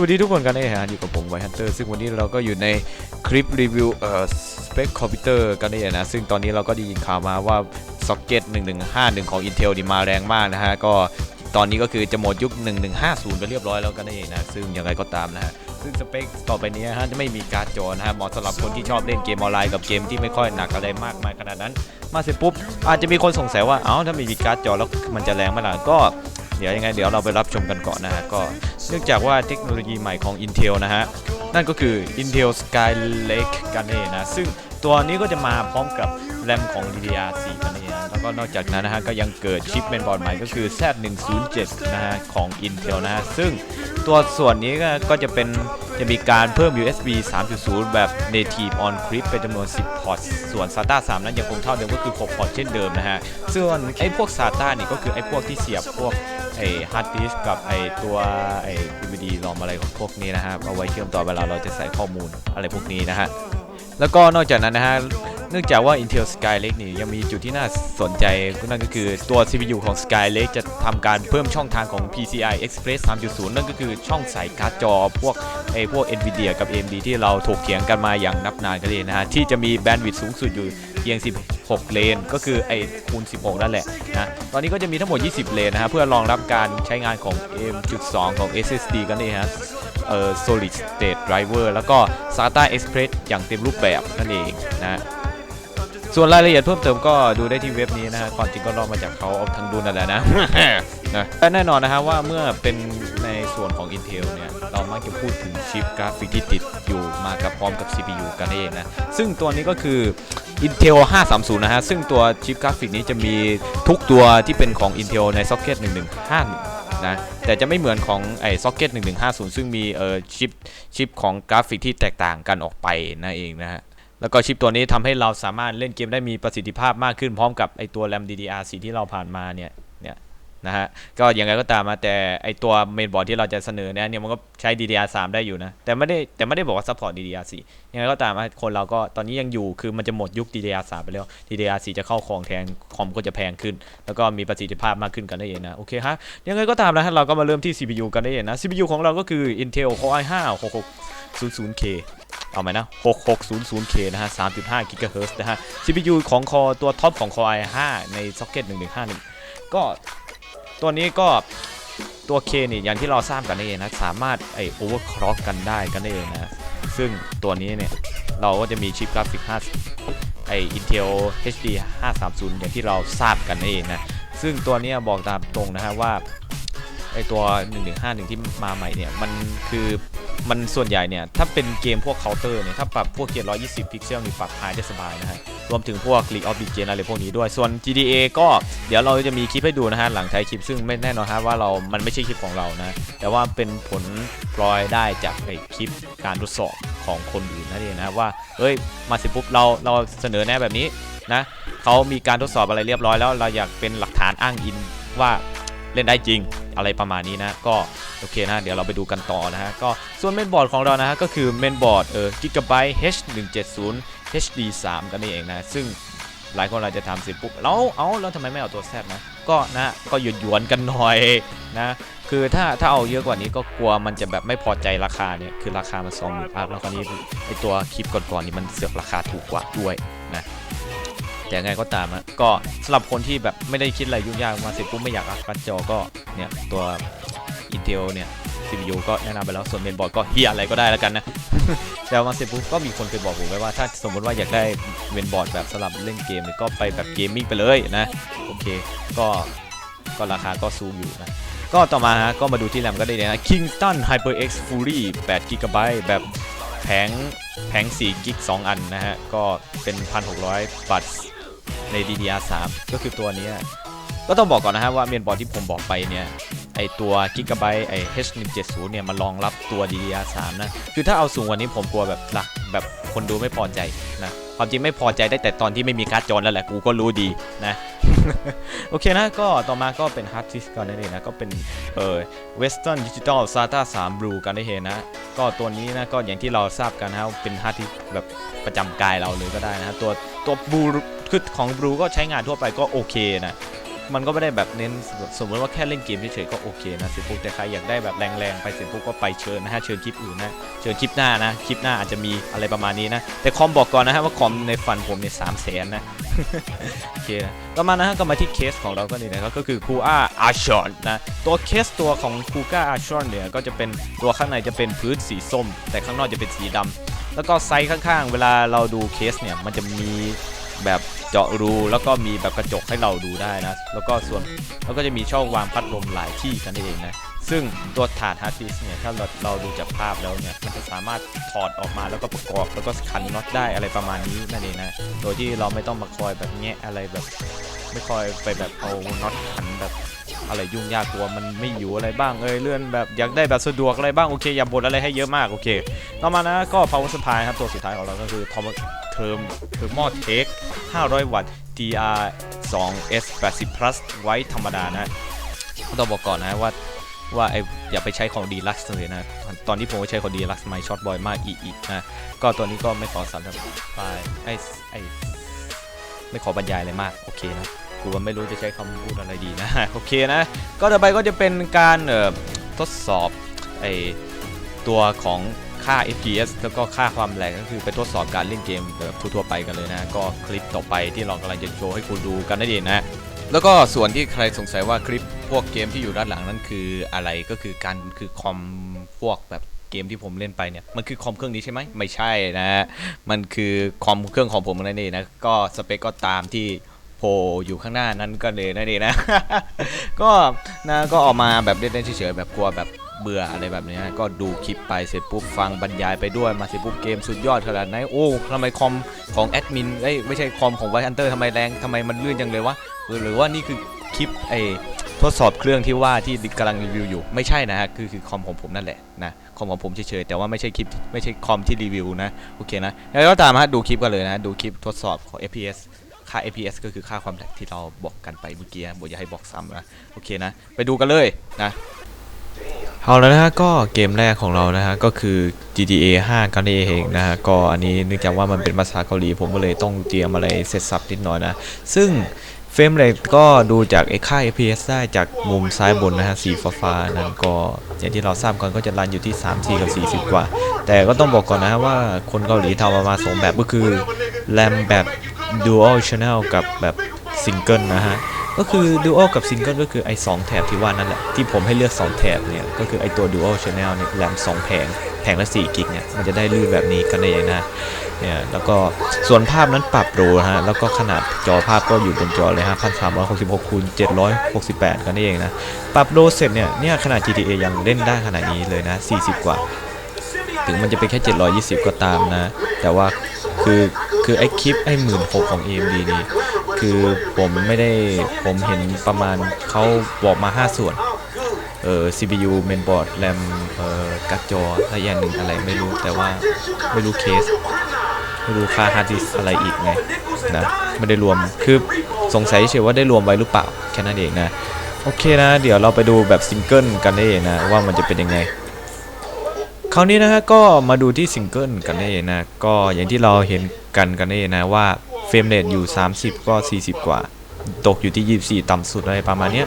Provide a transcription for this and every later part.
วัสดีทุกคนกันนะฮะอยู่กับผมไวฮันเตอร์ซึ่งวันนี้เราก็อยู่ในคลิปรีวิวเอ่อสเปคคอมพิวเตอร์กันนี่นะซึ่งตอนนี้เราก็ได้ยินข่าวมาว่าซ็อกเก็ต1151 ของ Intel นี่มาแรงมากนะฮะ ก็ตอนนี้ก็คือจะหมดยุค 1150 ไปเรียบร้อยแล้วกันนี่นะ ซึ่งยังไงก็ตามนะฮะซึ่งสเปคต่อไปนี้ฮะจะไม่มีการ์ดจอนะฮะเหมาะสำหรับคนที่ชอบเล่นเกมออนไลน์กับเกมที่ไม่ค่อยหนักอะไรมากมายขนาดนั้น มาเสร็จปุ๊บอาจจะมีคนสงสัยว่าเอ้าถ้าไม่มีการ์ดจอแล้วมันจะแรงไหมล่ะก็ เดี๋ยวยังไงเดี๋ยวเราไปรับชมกันก่อนนะฮะก็เนื่องจากว่าเทคโนโลยีใหม่ของ Intel นะฮะนั่นก็คือ Intel Skylake กันเองนะซึ่งตัวนี้ก็จะมาพร้อมกับแรมของ DDR4 กันเอง แล้วก็นอกจากนั้นนะฮะก็ยังเกิดชิปเมนบอร์ดใหม่ก็คือ Z107 นะฮะของ Intel นะฮะซึ่งตัวส่วนนี้ก็จะเป็นจะมีการเพิ่ม USB 3.0 แบบ Native on Chip เป็นจำนวน 10 พอร์ต ส่วน SATA 3 นั้นยังคงเท่าเดิมก็คือ 6 พอร์ตเช่นเดิมนะฮะ ส่วนไอ้พวก SATA นี่ก็คือไอ้พวกที่เสียบพวกไอ้ฮาร์ดดิสก์กับไอ้ตัวไอ้ DVD รอมอะไรของพวกนี้นะฮะเอาไว้เชื่อมต่อเวลาเราจะใส่ข้อมูลอะไรพวกนี้นะฮะ แล้วก็นอกจากนั้นนะฮะ เนื่องจากว่า Intel Skylake นี่ยังมีจุดที่น่าสนใจนั่นก็คือตัว CPU ของ Skylake จะทำการเพิ่มช่องทางของ PCI Express 3.0 นั่นก็คือช่องใส่การ์ดจอ พวกไอพวก Nvidia กับ AMD ที่เราถกเถียงกันมาอย่างนับนานกันเลยนะฮะ ที่จะมีแบนด์วิดต์สูงสุดอยู่เพียง 16 เลน ก็คือไอคูณ 16 นั่นแหละนะ ตอนนี้ก็จะมีทั้งหมด 20 เลนนะฮะ เพื่อรองรับการใช้งานของ M.2 ของ SSD กันนี่ฮะเอ่อ solid state driver แล้วก็ SATA Express อย่างเต็มรูปแบบนั่นเองนะ ส่วนรายละเอียดเพิ่มเติมก็ดูได้ที่เว็บนี้นะฮะความจริงก็ลองมาจากเขาเอาทางดูนั่นแหละนะ นะและแน่นอนนะฮะว่าเมื่อเป็นในส่วนของ Intel เนี่ยเรามักจะพูดถึงชิปกราฟิกที่ติดอยู่มากับพร้อมกับ CPU กันเองนะ ซึ่งตัวนี้ก็คือ Intel 530 นะฮะ ซึ่งตัวชิปกราฟิกนี้จะมีทุกตัวที่เป็นของ Intel ใน Socket 1151นะแต่จะไม่เหมือนของไอ้ Socket 1150 ซึ่งมีเอ่อชิปชิปของกราฟิกที่แตกต่างกันออกไปนั่นเองนะฮะ แล้วก็ชิปตัวนี้ทำให้เราสามารถเล่นเกมได้มีประสิทธิภาพมากขึ้นพร้อมกับไอตัว RAM DDR4 ที่เราผ่านมาเนี่ยเนี่ยนะฮะก็ยังไงก็ตามมาแต่ไอตัวเมนบอร์ดที่เราจะเสนอเนี่ยเนี่ยมันก็ใช้ DDR3 ได้อยู่นะแต่ไม่ได้แต่ไม่ได้บอกว่า support DDR4 ยังไงก็ตามคนเราก็ตอนนี้ยังอยู่คือมันจะหมดยุค DDR3 ไปแล้ว DDR4 จะเข้าครองแทนคอมก็จะแพงขึ้น แล้วก็มีประสิทธิภาพมากขึ้นกันได้เองนะโอเคฮะยังไงก็ตามนะฮะเราก็มาเริ่มที่ CPU กันได้เองนะ CPU ของเราก็คือ Intel Core i5 6600K เอาไหมนะ 6600K นะฮะ 3.5 GHz นะฮะ CPU ของคอตัวท็อปของ Core i5 ใน Socket 1151 ก็ตัวนี้ก็ตัว K นี่อย่างที่เราทราบกันนี่เองนะ สามารถไอ overclock กันได้กันได้เองนะ ซึ่งตัวนี้เนี่ย เราก็จะมีชิปกราฟิก5ไอ Intel HD 530 อย่างที่เราทราบกันนี่เองนะ ซึ่งตัวนี้บอกตามตรงนะฮะว่าไอตัว 1151 ที่มาใหม่เนี่ย มันคือ มันส่วนใหญ่เนี่ย ถ้าเป็นเกมพวกเคาน์เตอร์เนี่ย ถ้าปรับพวกเกียร์120 พิกเซลนี่ปรับหายได้สบายนะฮะ รวมถึงพวก League of Legends อะไรพวกนี้ด้วย ส่วน GTA ก็เดี๋ยวเราจะมีคลิปให้ดูนะฮะ หลังท้ายคลิปซึ่งไม่แน่นอนฮะว่าเรา มันไม่ใช่คลิปของเรานะ แต่ว่าเป็นผลพลอยได้จากไอคลิปการทดสอบของคนอื่นนั่นเองนะว่าเอ้ย มาสิปุ๊บเราเราเสนอแนะแบบนี้นะเขามีการทดสอบอะไรเรียบร้อยแล้วเราอยากเป็นหลักฐานอ้างอิงว่า เล่นได้จริงอะไรประมาณนี้นะ ก็โอเคนะ เดี๋ยวเราไปดูกันต่อนะฮะ ก็ส่วนเมนบอร์ดของเรานะฮะ ก็คือเมนบอร์ดเออ Gigabyte H170 HD3 กันนี่เองนะ ซึ่งหลายคนอาจจะถามสิปุ๊บแล้วเอาแล้วทำไมไม่เอาตัวแซดนะ ก็นะ ก็หยวนหยวนกันหน่อยนะ คือถ้าถ้าเอาเยอะกว่านี้ก็กลัวมันจะแบบไม่พอใจราคาเนี่ย คือราคามันสองหมื่นอัพแล้วคราวนี้ไอตัวคลิปก่อนๆนี่มันเสือกราคาถูกกว่าด้วยนะ แต่ยังไงก็ตามอะก็สำหรับคนที่แบบไม่ได้คิดอะไรยุ่งยากมาเสร็จปุ๊บไม่อยากอัพการ์ดจอก็เนี่ยตัว Intel เนี่ย CPU ก็แนะนำไปแล้วส่วนเมนบอร์ดก็เฮียอะไรก็ได้แล้วกันนะแต่มาเสร็จปุ๊บก็มีคนเคยบอกผมไว้ว่าถ้าสมมติว่าอยากได้เมนบอร์ดแบบสำหรับเล่นเกมก็ไปแบบเกมมิ่งไปเลยนะโอเคก็ก็ราคาก็สูงอยู่นะก็ต่อมาฮะก็มาดูที่แรมก็ได้เลยนะ Kingston HyperX Fury 8 GB แบบแผงแผง4กิก2อันนะฮะ ก็เป็น 1,600บัต ใน DDR3 ก็คือตัวนี้ ก็ต้องบอกก่อนนะฮะว่าเมนบอร์ดที่ผมบอกไปเนี่ยไอตัว Gigabyte ไอ H170 เนี่ยมันรองรับตัว DDR3 นะ คือถ้าเอาสูงกว่านี้ผมกลัวแบบหลักแบบคนดูไม่พอใจนะ ความจริงไม่พอใจได้แต่ตอนที่ไม่มีการ์ดจอแล้วแหละ กูก็รู้ดีนะ โอเคนะ ก็ต่อมาก็เป็นฮาร์ดดิสก์กันนั่นเองนะ ก็เป็นเอ่อ Western Digital SATA 3 Blue กันได้เห็นนะ ก็ตัวนี้นะ ก็อย่างที่เราทราบกันนะเป็นฮาร์ดดิสก์แบบประจำกายเราเลยก็ได้นะตัว ตัวบูคือของบูก็ใช้งานทั่วไปก็โอเคนะ มันก็ไม่ได้แบบเน้นสมมติว่าแค่เล่นเกมเฉยๆก็โอเคนะสร็จปุ๊บแต่ใครอยากได้แบบแรงๆไปสร็จปุ๊บก็ไปเชิญนะฮะเชิญคลิปอื่นนะเชิญคลิปหน้านะคลิปหน้าอาจจะมีอะไรประมาณนี้นะแต่คอมบอกก่อนนะฮะว่าคอมในฟันผมเนี่ยสามแสนนะโอเคนะต่อมานะฮะก็มาที่เคสของเราก็นี่นะครับก็คือคูอาอาชอนนะตัวเคสตัวของคูก้าอาชอนเนี่ยก็จะเป็นตัวข้างในจะเป็นพื้นสีส้ม แต่ข้างนอกจะเป็นสีดำ แล้วก็ไซส์ข้างๆ เวลาเราดูเคสเนี่ยมันจะมีแบบเจาะรูแล้วก็มีแบบกระจกให้เราดูได้นะ แล้วก็ส่วนแล้วก็จะมีช่องวางพัดลมหลายที่กันเองนะ ซึ่งตัวถาดฮาร์ดดิสเนี่ยถ้าเราเราดูจากภาพแล้วเนี่ยมันจะสามารถถอดออกมาแล้วก็ประกอบแล้วก็ขันน็อตได้อะไรประมาณนี้นั่นเองนะ โดยที่เราไม่ต้องมาคอยแบบแงะอะไรแบบ ไม่คอยไปแบบเอาน็อตขันแบบ อะไรยุ่งยากกลัวมันไม่อยู่อะไรบ้างเอ้ยเลื่อนแบบอยากได้แบบสะดวกอะไรบ้างโอเคอย่าบ่นอะไรให้เยอะมากโอเคต่อมานะก็ power supply ครับตัวสุดท้ายของเราก็คือ Tom- Term Thermal Take 500 วัตต์ DR 2 S 80 plus ไว้ธรรมดานะต้องบอกก่อนนะว่าว่าไออย่าไปใช้ของดีลักซ์เลยนะ ตอนที่ผมใช้ของดีลักซ์ไม่ช็อตบอยมากอีกนะ ก็ตัวนี้ก็ไม่ขอสัมภาษณ์ไอไอไม่ขอบรรยายอะไรมาก โอเคนะ กูไม่รู้จะใช้คำพูดอะไรดีนะ โอเคนะ ก็ต่อไปก็จะเป็นการทดสอบไอตัวของค่า FPS แล้วก็ค่าความแรงก็คือไปทดสอบการเล่นเกมแบบทั่วๆไปกันเลยนะ ก็คลิปต่อไปที่เรากำลังจะโชว์ให้คุณดูกันนั่นเองนะแล้วก็ส่วนที่ใครสงสัยว่าคลิปพวกเกมที่อยู่ด้านหลังนั้นคืออะไรก็คือการคือคอมพวกแบบเกมที่ผมเล่นไปเนี่ยมันคือคอมเครื่องนี้ใช่ไหมไม่ใช่นะมันคือคอมเครื่องของผมนั่นเองนะก็สเปคก็ตามที่ โผล่อยู่ข้างหน้านั้นก็เลยนั่นเองนะ ก็นะก็ออกมาแบบเล่นๆเฉยๆแบบกลัวแบบเบื่ออะไรแบบนี้ก็ดูคลิปไปเสร็จปุ๊บฟังบรรยายไปด้วยมาเสร็จปุ๊บเกมสุดยอดขนาดไหนโอ้ทำไมคอมของแอดมินเอ้ยไม่ใช่คอมของไวฮันเตอร์ทำไมแรงทำไมมันลื่นจังเลยวะหรือว่านี่คือคลิปไอทดสอบเครื่องที่ว่าที่กำลังรีวิวอยู่ไม่ใช่นะฮะคือคือคอมของผมนั่นแหละนะคอมของผมเฉยๆแต่ว่าไม่ใช่คลิปไม่ใช่คอมที่รีวิวนะโอเคนะแล้วก็ตามฮะดูคลิปกันเลยนะดูคลิปทดสอบของ FPS ค่า FPS ก็คือค่าความแรงที่เราบอกกันไปเมื่อกี้บอกอย่าให้บอกซ้ำนะ โอเคนะ ไปดูกันเลยนะเอาแล้วนะฮะก็เกมแรกของเรานะฮะก็คือ GTA 5กันเองนะฮะก็อันนี้เนื่องจากว่ามันเป็นภาษาเกาหลีผมก็เลยต้องเตรียมอะไรเสร็จสับนิดหน่อยนะ ซึ่งเฟรมเรทก็ดูจากไอ้ค่า FPS ได้จากมุมซ้ายบนนะฮะสีฟ้าๆนั้นก็อย่างที่เราทราบกันก็จะรันอยู่ที่ 3 4 กับ 40 กว่า แต่ก็ต้องบอกก่อนนะฮะว่าคนเกาหลีทำมามาสองแบบก็คือแรมแบบ Dual Channel กับแบบซิงเกิลนะฮะ ก็คือ Dual กับซิงเกิลก็คือไอ้สองแถบที่ว่านั่นแหละ ที่ผมให้เลือก 2 แถบเนี่ย ก็คือไอ้ตัว Dual Channel เนี่ยแรม2แผงแผงละ4กิกเนี่ย มันจะได้ลื่นแบบนี้กันได้ย่างนะเนี่ยแล้วก็ส่วนภาพนั้นปรับโรฮะ แล้วก็ขนาดจอภาพก็อยู่บนจอเลยฮะ1366คูณ768กันได้เองนะ ปรับโรเสร็จเนี่ย เนี่ยขนาด GTA ยังเล่นได้ขนาดนี้เลยนะ40กว่า ถึงมันจะเป็นแค่ 720 ก็ตามนะ แต่ว่า คือคือไอ้คลิปไอ้หมื่นหกของ AMD นี่คือผมไม่ได้ผมเห็นประมาณเขาบอกมา 5 ส่วน เออ CPU mainboard RAM เอ่อการ์ดจอและอีกอย่างหนึ่งอะไรไม่รู้แต่ว่าไม่รู้เคส ไม่รู้ค่าฮาร์ดดิสอะไรอีกไงนะไม่ได้รวมคือสงสัยเฉยว่าได้รวมไว้หรือเปล่า แค่นั้นเองนะ โอเคนะ เดี๋ยวเราไปดูแบบซิงเกิลกันได้เองนะ ว่ามันจะเป็นยังไง คราวนี้นะฮะก็มาดูที่ซิงเกิลกันเองนะก็อย่างที่เราเห็นกันกันเองนะว่าเฟรมเรทอยู่ 30 ก็ 40 กว่า ตกอยู่ที่ 24 ต่ำสุดอะไรประมาณเนี้ย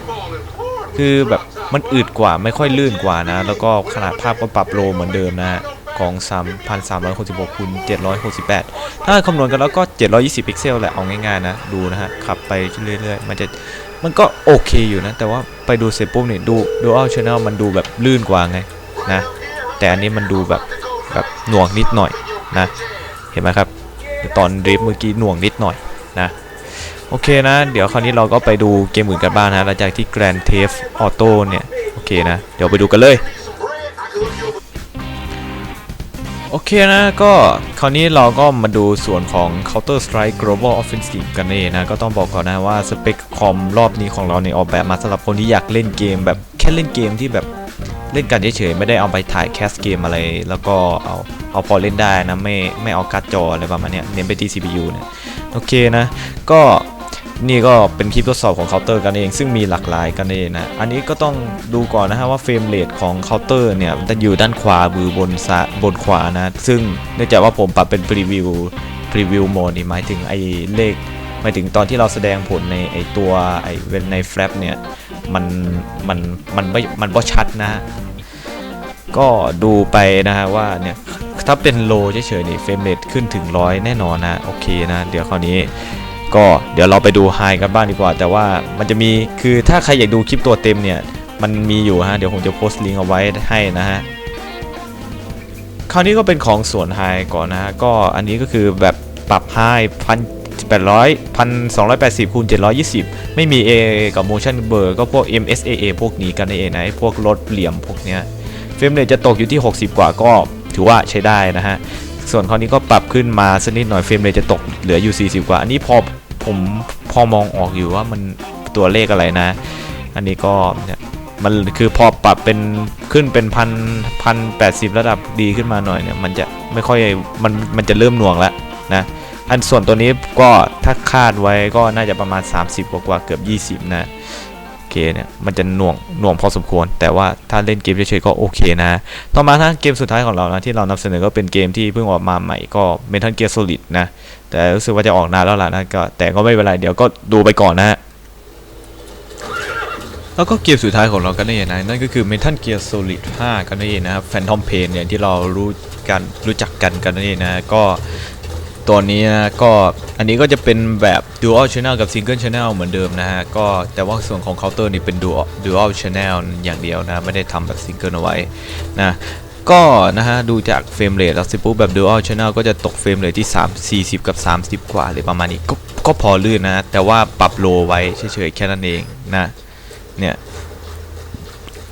คือแบบมันอืดกว่าไม่ค่อยลื่นกว่านะ แล้วก็ขนาดภาพก็ปรับโลเหมือนเดิมนะของ 3,366คูณ768 ถ้าคำนวณกันแล้วก็ 720 พิกเซลแหละเอาง่ายๆนะ ดูนะฮะ ขับไปเรื่อยๆ มันจะมันก็โอเคอยู่นะ แต่ว่าไปดูเสร็จปุ๊บเนี่ยดู Dual Channel มันดูแบบลื่นกว่าไงนะ แต่อันนี้มันดูแบบแบบหน่วงนิดหน่อยนะเห็นไหมครับตอนดริฟเมื่อกี้หน่วงนิดหน่อยนะโอเคนะ เดี๋ยวคราวนี้เราก็ไปดูเกมอื่นกันบ้างนะหลังจากที่ Grand Theft Auto เนี่ยโอเคนะ เดี๋ยวไปดูกันเลยโอเคนะก็คราวนี้เราก็มาดูส่วนของ Counter Strike Global Offensive กันเองนะ ก็ต้องบอกก่อนนะว่าสเปคคอมรอบนี้ของเราเนี่ยออกแบบมาสำหรับคนที่อยากเล่นเกมแบบแค่เล่นเกมที่แบบ เล่นกันเฉยๆไม่ได้เอาไปถ่ายแคสเกมอะไร แล้วก็เอาเอาพอเล่นได้นะไม่ไม่เอาการ์ดจออะไรประมาณนี้เน้นไปที่ CPU เนี่ยโอเคนะก็นี่ก็เป็นคลิปทดสอบของเคาน์เตอร์กันเอง ซึ่งมีหลากหลายกันเองนะ อันนี้ก็ต้องดูก่อนนะฮะว่าเฟรมเรทของเคาน์เตอร์เนี่ยจะอยู่ด้านขวามือบนซ้ายบนขวานะ ซึ่งเนื่องจากว่าผมปรับเป็นพรีวิวพรีวิวโหมดนี่หมายถึงไอ้เลขหมายถึงตอนที่เราแสดงผลในไอตัวไอเวนในแฟลปเนี่ย มันมันมันไม่มันบ่ชัดนะฮะก็ดูไปนะฮะว่าเนี่ยถ้าเป็นโลเฉยๆนี่เฟรมเรทขึ้นถึงร้อยแน่นอนนะโอเคนะ เดี๋ยวคราวนี้ก็เดี๋ยวเราไปดูไฮกันบ้างดีกว่า แต่ว่ามันจะมีคือถ้าใครอยากดูคลิปตัวเต็มเนี่ย มันมีอยู่ฮะ เดี๋ยวผมจะโพสต์ลิงก์เอาไว้ให้นะฮะ คราวนี้ก็เป็นของส่วนไฮก่อนนะฮะ ก็อันนี้ก็คือแบบปรับไฮพัน แปดร้อยพันสองร้อยแปดสิบคูณเจ็ดร้อยยี่สิบไม่มี A กับ motion blur ก็พวก MSAA พวกนี้กันเองนะพวกลดเหลี่ยมพวกเนี้ยเฟรมเรทจะตกอยู่ที่ 60 กว่าก็ถือว่าใช้ได้นะฮะ ส่วนคราวนี้ก็ปรับขึ้นมาสักนิดหน่อยเฟรมเรทจะตกเหลืออยู่ 40 กว่า อันนี้พอผมพอมองออกอยู่ว่ามันตัวเลขอะไรนะ อันนี้ก็มันคือพอปรับเป็นขึ้นเป็นพันพันแปดสิบระดับดีขึ้นมาหน่อยเนี่ยมันจะไม่ค่อยมันมันจะเริ่มหน่วงแล้วนะ อันส่วนตัวนี้ก็ถ้าคาดไว้ก็น่าจะประมาณ 30 กว่ากว่าเกือบ 20 นะโอเคเนี่ยมันจะหน่วงหน่วงพอสมควร แต่ว่าถ้าเล่นเกมเฉยๆก็โอเคนะ ต่อมาถ้าเกมสุดท้ายของเรานะที่เรานำเสนอก็เป็นเกมที่เพิ่งออกมาใหม่ก็ Metal Gear Solid นะ แต่รู้สึกว่าจะออกนานแล้วล่ะนะก็แต่ก็ไม่เป็นไรเดี๋ยวก็ดูไปก่อนนะฮะแล้วก็เกมสุดท้ายของเรากันนั่นเองนะนั่นก็คือ Metal Gear Solid 5 กันนั่นะครับ Phantom Pain เนี่ยที่เรารู้กันรู้จักกันกันนั่นะก็ ตัวนี้นะก็อันนี้ก็จะเป็นแบบ Dual Channel กับ Single Channel เหมือนเดิมนะฮะก็แต่ว่าส่วนของเคาน์เตอร์นี่เป็น Dual Dual Channel อย่างเดียวนะ ไม่ได้ทำแบบ Single เอาไว้นะก็นะฮะดูจากเฟรมเรทแล้วสิปุ๊บแบบ Dual Channel ก็จะตกเฟรมเรทที่ 3 40 กับ 30 กว่าเลยประมาณนี้ก็ก็พอลื่นนะ แต่ว่าปรับโลไว้เฉยๆแค่นั้นเองนะเนี่ย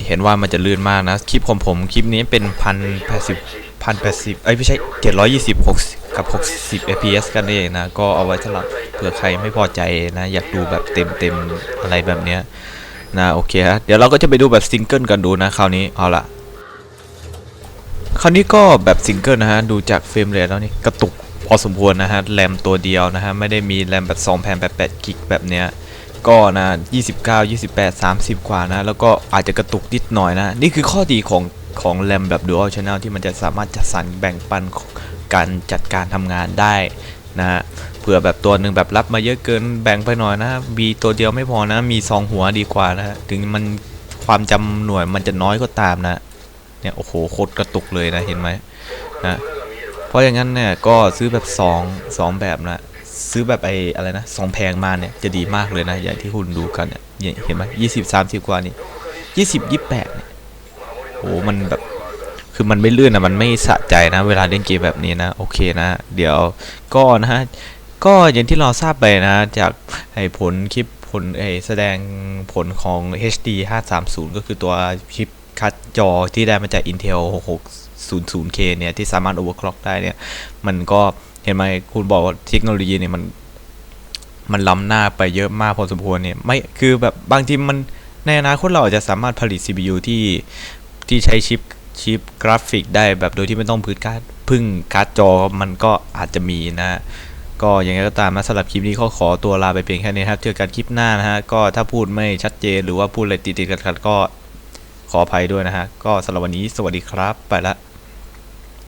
เห็นว่ามันจะลื่นมากนะ คลิปของผมคลิปนี้เป็นพันแปดสิบพันแปดสิบเอ้ยไม่ใช่เจ็ดร้อยยี่สิบหก กับหกสิบ fps กันเองนะ ก็เอาไว้สำหรับเผื่อใครไม่พอใจนะ อยากดูแบบเต็มเต็มๆอะไรแบบเนี้ยนะโอเคฮะเดี๋ยวเราก็จะไปดูแบบซิงเกิลกันดูนะคราวนี้เอาละคราวนี้ก็แบบซิงเกิลนะฮะ ดูจากเฟรมเรทแล้วนี่กระตุกพอสมควรนะฮะแรมตัวเดียวนะฮะ ไม่ได้มีแรมแบบ2แผ่นแบบ8กิกแบบเนี้ยก็นะ 29 28 30 กว่านะ แล้วก็อาจจะกระตุกนิดหน่อยนะ นี่คือข้อดีของของแรมแบบ Dual Channel ที่มันจะสามารถจัดสรรแบ่งปัน การจัดการทำงานได้นะฮะเผื่อแบบตัวหนึ่งแบบรับมาเยอะเกินแบ่งไปหน่อยนะมีตัวเดียวไม่พอนะมีสองหัวดีกว่านะถึงมันความจำหน่วยมันจะน้อยก็ตามนะเนี่ยโอ้โหโคตรกระตุกเลยนะเห็นไหมนะเพราะอย่างนั้นเนี่ยก็ซื้อแบบ2 2แบบนะซื้อแบบไอ้อะไรนะสองแพงมาเนี่ยจะดีมากเลยนะอย่างที่คุณดูกันเนี่ยเนี่ยเห็นไหมยี่สิบสามสิบกว่านี่ยี่สิบยี่แปดเนี่ยโอ้มันแบบ คือมันไม่ลื่นนะมันไม่สะใจนะ เวลาเล่นเกมแบบนี้นะโอเคนะ เดี๋ยวก็นะฮะก็อย่างที่เราทราบไปนะจากไอ้ผลคลิปผลไอ้แสดงผลของ HD 530 ก็คือตัวชิปคัดจอที่ได้มาจาก Intel 6600K เนี่ย ที่สามารถ overclock ได้เนี่ย มันก็เห็นไหมคุณบอกว่าเทคโนโลยีเนี่ยมัน มันล้ำหน้าไปเยอะมากพอสมควรเนี่ย ไม่คือแบบบางทีมันในอนาคตเราอาจจะสามารถผลิต CPU ที่ที่ใช้ชิป ชิปกราฟิกได้แบบโดยที่ไม่ต้องพึ่งการ์ดพึ่งการ์ดจอมันก็อาจจะมีนะก็ยังไงก็ตามนะสำหรับคลิปนี้ก็ขอตัวลาไปเพียงแค่นี้ครับเจอกันคลิปหน้านะฮะก็ถ้าพูดไม่ชัดเจนหรือว่าพูดอะไรติดๆกันก็ขออภัยด้วยนะฮะก็สำหรับวันนี้สวัสดีครับไปละ